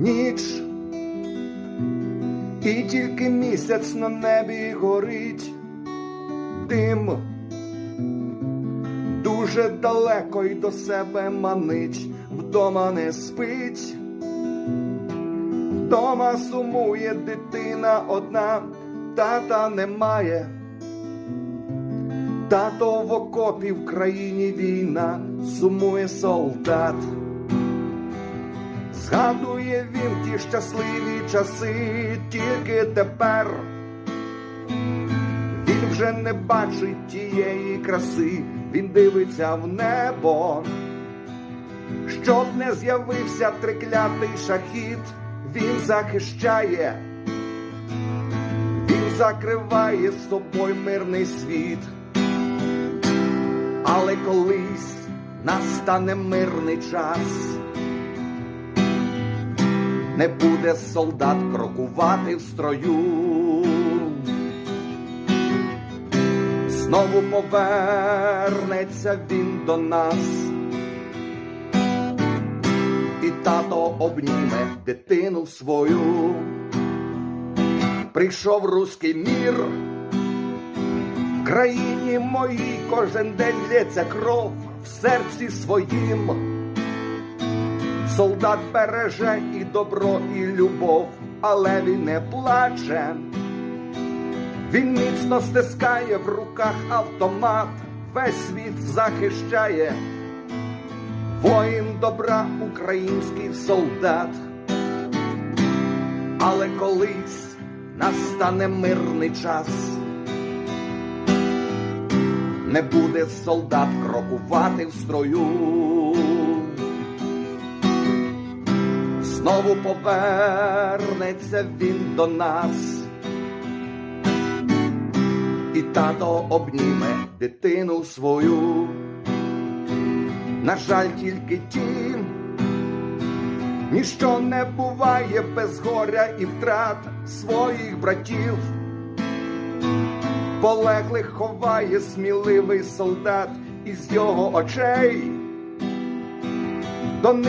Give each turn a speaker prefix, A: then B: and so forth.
A: ніч, і тільки місяць на небі горить. Дим, дуже далеко й до себе манить, вдома не спить, вдома сумує дитина одна, тата немає. Тато в окопі в країні війна, сумує солдат. Згадує він ті щасливі часи, тільки тепер. Він вже не бачить тієї краси, він дивиться в небо, щоб не з'явився триклятий шахіт, він захищає, він закриває з собою мирний світ. Але колись настане мирний час, не буде солдат крокувати в строю, знову повернеться він до нас, і тато обніме дитину свою. Прийшов руський мір. В країні моїй кожен день лється кров в серці своїм. Солдат береже і добро, і любов, але він не плаче. Він міцно стискає в руках автомат, весь світ захищає. Воїн добра, український солдат. Але колись настане мирний час не буде солдат крокувати в строю. Знову повернеться він до нас, і тато обніме дитину свою. На жаль, тільки ті, ніщо не буває без горя і втрат своїх братів полеглих ховає сміливий солдат із його очей. До них